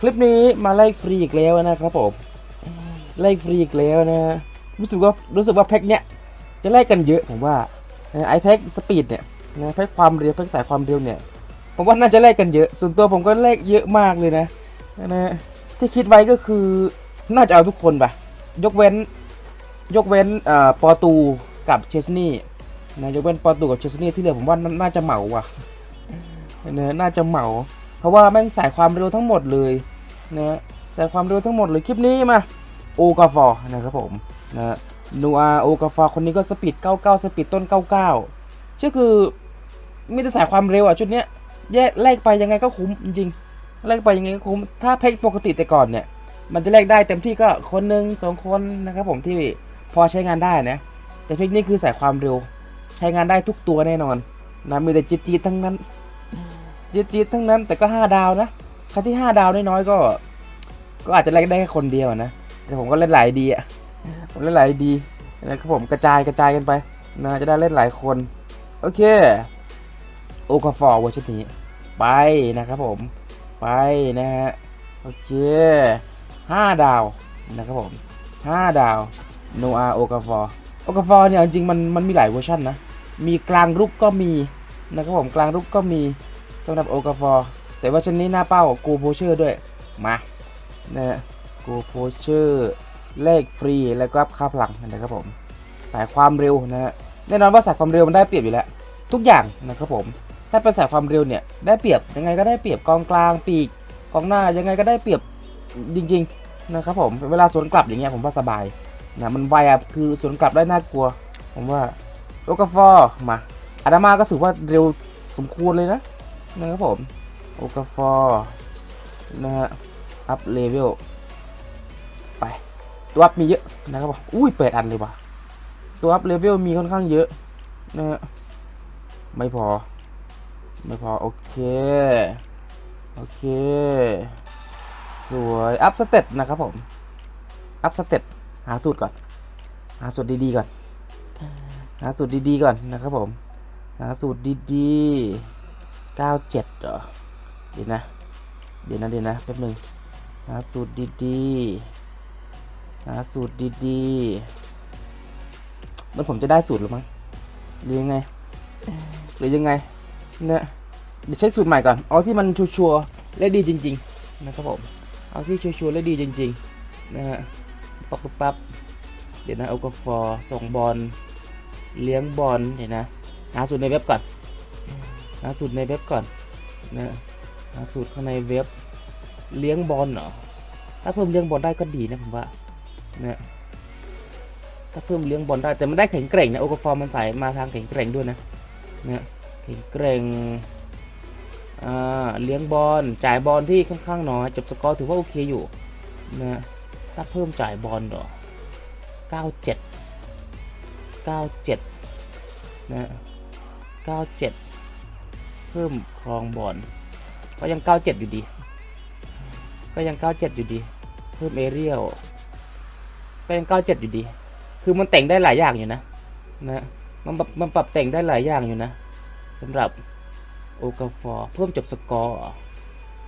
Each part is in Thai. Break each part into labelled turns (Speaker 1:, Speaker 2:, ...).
Speaker 1: คลิปนี้มาไล่ฟรีอีกแล้วนะครับผมไล่ฟรีอีกแล้วนะรู้สึกว่ารู้สึกว่าแพ็คเนี้ยจะไล่กันเยอะผมว่าไอแพ็คสปีดเนี่ยนะแพ็คความเร็วแพ็คสายความเร็วเนี่ยผมว่าน่าจะไล่กันเยอะ ส่วนตัวผมก็ไล่เยอะมากเลยนะนะที่คิดไว้ก็คือน่าจะเอาทุกคนปะยกเว้น ยกเว้นอ่อปอตูกับเชสนี่นะยกเว้นปอตูกับเชสนี่ที่เหลือผมว่าน่าจะเหมาว่ะเนะน่าจะเหมา เพราะว่าแม่งใสายความเร็วทั้งหมดเลยนะใสายความเร็วทั้งหมดเลยคลิปนี้มาโอกาฟอนะครับผมนะนูอาโอกาฟอคนนี้ก็สปีด 99 สปีดต้น 99 ชื่อคือมีแต่สายความเร็วอะชุดเนี้ยแยกแลกไปยังไงก็คุ้มจริงแลกไปยังไงก็คุ้มถ้าแพ็คปกติแต่ก่อนเนี่ย มันจะแลกได้เต็มที่ก็คนหนึ่งสองคนนะครับผมที่พอใช้งานได้นะ แต่เพลงนี้คือสายความเร็ว ใช้งานได้ทุกตัวแน่นอนนะมีแต่จีดจีดๆทั้งนั้น จีดจีดๆทั้งนั้นแต่ก็ 5 ดาวนะใครที่ 5 ดาวน้อยๆก็ ก็อาจจะแลกได้แค่คนเดียวนะแต่ผมก็เล่นหลายดีอะผมเล่นหลายดีนะครับผมกระจายกระจายกันไปนะจะได้เล่นหลายคน โอเคโอกาฟอร์เวอร์ชันนี้ไปนะครับผมไปนะฮะโอเค5ดาวนะครับผม5ดาวโนอาโอกาฟอร์โอกาฟอร์เนี่ยจริงๆมันมันมีหลายเวอร์ชันนะมีกลางรุกก็มีนะครับผมกลางรุกก็มี สำหรับโอกาฟอร์แต่ว่าชั้นนี้หน้าเป้ากูโพเชอร์ด้วย มาเนะฮะกูโพเชอร์เลขฟรีแล้วก็ค่าพลังนะครับผม สายความเร็วนะฮะแน่นอนว่าสายความเร็วมันได้เปรียบอยู่แล้ว ทุกอย่างนะครับผม ถ้าเป็นสายความเร็วเนี่ยได้เปรียบยังไงก็ได้เปรียบกองกลางปีกกองหน้ายังไงก็ได้เปรียบจริงๆนะครับผมเวลาสวนกลับอย่างเงี้ยผมว่าสบายนะมันไวอะคือสวนกลับได้น่ากลัว ผมว่าโลกาฟอร์มาอาดามาก็ถือว่าเร็วสมควรเลยนะ นะครับผม โอกาฟอร์นะฮะ อัพเลเวล ไป ตัวอัพมีเยอะนะครับผม อุ้ยเปิดอันเลยว่ะ ตัวอัพเลเวลมีค่อนข้างเยอะนะฮะ ไม่พอ ไม่พอ โอเค โอเค สวย อัพสเต็ปนะครับผม อัพสเต็ปหาสูตรก่อน หาสูตรดีๆก่อน หาสูตรดีๆก่อนนะครับผม หาสูตรดีๆ 97เหรอเดี๋ยวนะ เดี๋ยวนะเดี๋ยวนะแป๊บหนึงหาสูตรดีๆหาสูตรดีๆมันผมจะได้สูตรหรือมั้งหรือยังไงหรือยังไงเนี่ยเดี๋ยวเช็คสูตรใหม่ก่อนเอาที่มันชัวร์ๆและดีจริง ๆ นะครับผมเอาที่ชัวร์ๆและดีจริงๆนะฮะปั๊บปั๊บปั๊บเดี๋ยวนะเอากฟอส่งบอลเลี้ยงบอลเดี๋ยวนะหาสูตรในเว็บก่อน หาสูตรในเว็บก่อนนะหาสูตรข้างในเว็บเลี้ยงบอลเหรอถ้าเพิ่มเลี้ยงบอลได้ก็ดีนะผมว่านะถ้าเพิ่มเลี้ยงบอลได้แต่มันได้แข็งแกร่งนะโอกาฟอร์มันใส่มาทางแข็งแกร่งด้วยนะนะแข็งแกร่งอ่าเลี้ยงบอลจ่ายบอลที่ค่อนข้างน้อยจบสกอร์ถือว่าโอเคอยู่นะถ้าเพิ่มจ่ายบอลเหรอ97 97นะ97เพิ่มครองบอลก็ยัง 97 อยู่ดี ก็ยัง 97 อยู่ดี เพิ่มเอเรียลก็ยัง 97 อยู่ดี คือมันแต่งได้หลายอย่างอยู่นะนะมันปรับมันปรับแต่งได้หลายอย่างอยู่นะสำหรับโอกาฟอร์เพิ่มจบสกอร์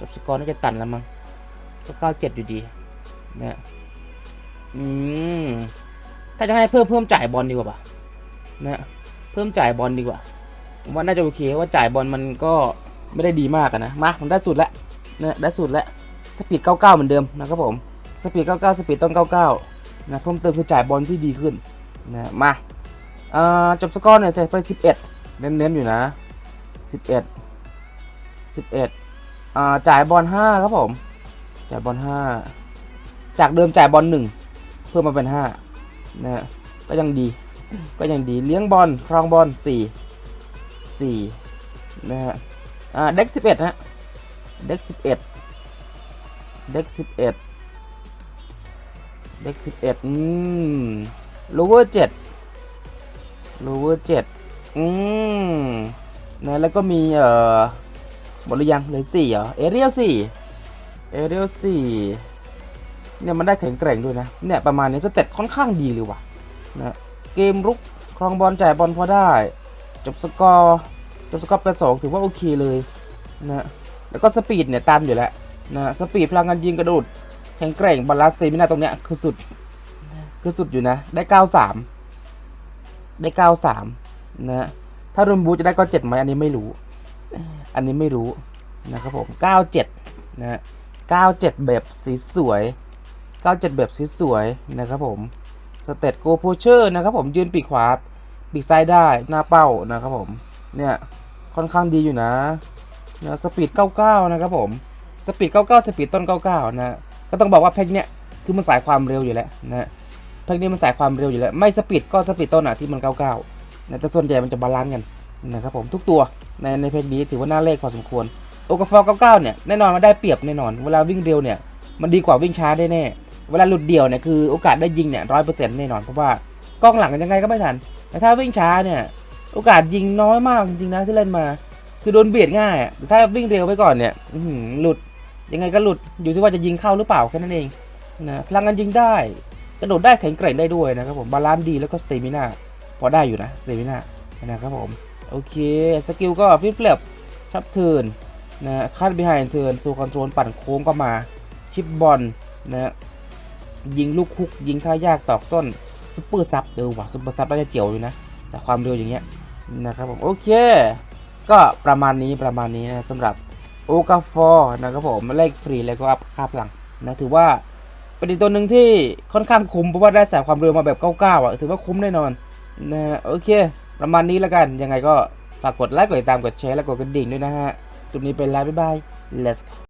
Speaker 1: จบสกอร์น่าจะตันแล้วมั้งก็เก้าเจ็ดอยู่ดีนะอืมถ้าจะให้เพิ่มเพิ่มจ่ายบอลดีกว่าปะนะเพิ่มจ่ายบอลดีกว่า ผมว่าน่าจะโอเคว่าจ่ายบอลมันก็ไม่ได้ดีมากนะมาผมได้สุดแล้วนะได้สุดแล้วสปีด 99 เหมือนเดิมนะครับผมสปีด 99 สปีดต้น 99 นะเพิ่มเติมคือจ่ายบอลที่ดีขึ้นนะมาอ่าจบสกอร์เนี่ยใส่ไป 11 เน้นๆอยู่นะ 11 11อ่าจ่ายบอล5ครับผมจ่ายบอล5จากเดิมจ่ายบอล1 เพิ่มมาเป็น5นะฮะก็ยังดีก็ยังดีเลี้ยงบอลครองบอล4 4นะฮะอ่าเด็ก11ฮะเด็ก11เด็ก11เด็กสิบเอ็ดอืมโลเวอร์เจ็ดโลเวอร์เจ็ดอืมนะแล้วก็มีเอ่อหมดหรือยังเหลือสี่เหรอเอเรียลสี่เอเรียลสี่เนี่ยมันได้แข็งแกร่งด้วยนะ เนี่ยประมาณนี้สเต็ปค่อนข้างดีเลยว่ะนะเกมรุกครองบอลจ่ายบอลพอได้ จบสกอร์จบสกอร์เป็นสองถือว่าโอเคเลยนะแล้วก็สปีดเนี่ยตันอยู่แล้วนะสปีดพลังงานยิงกระโดดแข็งแกร่งบาลานซ์สเตมินาตรงเนี้ยคือสุดคือสุดอยู่นะ ได้ 93 ได้ 93 นะ ถ้ารวมบูจะได้ก็7ไหมอันนี้ไม่รู้ อันนี้ไม่รู้นะครับผม 97นะฮะ97 แบบสีสวย 97 แบบสีสวยนะครับผม สเตตโกโพเชอร์นะครับผมยืนปีกขวา ปีกซ้ายได้หน้าเป้านะครับผม เนี่ยค่อนข้างดีอยู่นะนะสปีด 99 นะครับผม สปีด 99 สปีดต้น 99 นะ ก็ต้องบอกว่าเพลงเนี้ยคือมันสายความเร็วอยู่แล้วนะเพลงนี้มันสายความเร็วอยู่แล้ว ไม่สปีดก็สปีดต้นอะที่มัน 99 นะแต่ส่วนใหญ่มันจะบาลานซ์กันนะครับผมทุกตัวในในเพลงนี้ถือว่าน่าเลขพอสมควรโอกาฟอร์99 เนี่ยแน่นอนมันได้เปรียบแน่นอน เวลาวิ่งเร็วเนี่ยมันดีกว่าวิ่งช้าได้แน่ เวลาหลุดเดี่ยวเนี่ยคือโอกาสได้ยิงเนี่ยร้อยเปอร์เซ็นต์แน่นอนเพราะว่า กล้องหลังยังไงก็ไม่ทัน แต่ถ้าวิ่งช้าเนี่ย โอกาสยิงน้อยมากจริงๆนะที่เล่นมา คือโดนเบียดง่ายอะแต่ถ้าวิ่งเร็วไปก่อนเนี่ยหลุดยังไงก็หลุดอยู่ที่ว่าจะยิงเข้าหรือเปล่าแค่นั้นเองนะพลังงานยิงได้กระโดดได้แข็งแกร่งได้ด้วยนะครับผมบาลานซ์ดีแล้วก็สเตมินาพอได้อยู่นะสเตมินานะครับผมโอเคสกิลก็ฟิตเฟลปชับเทิร์นนะคัดบีไฮเทิร์นสู่คอนโทรลปั่นโค้งก็มาชิปบอลนะยิงลูกคุกยิงท่ายากตอกส้น ซุปเปอร์ซับเออว่ะซุปเปอร์ซับน่าจะเจียวอยู่นะจากความเร็วอย่างเงี้ยนะครับผมโอเค ก็ประมาณนี้ประมาณนี้นะสำหรับโอกาฟอร์นะครับผมเลขฟรีแล้วก็อัพค่าพลังนะถือว่าเป็นอีกตัวหนึ่งที่ค่อนข้างคุ้มเพราะว่าได้สายความเร็วมาแบบ99อะถือว่าคุ้มแน่นอนนะฮะโอเค ประมาณนี้แล้วกันยังไงก็ฝากกดไลค์กดติดตามกดแชร์และกดกระดิ่งด้วยนะฮะคลิปนี้เป็นไลฟ์บ๊ายบาย let's go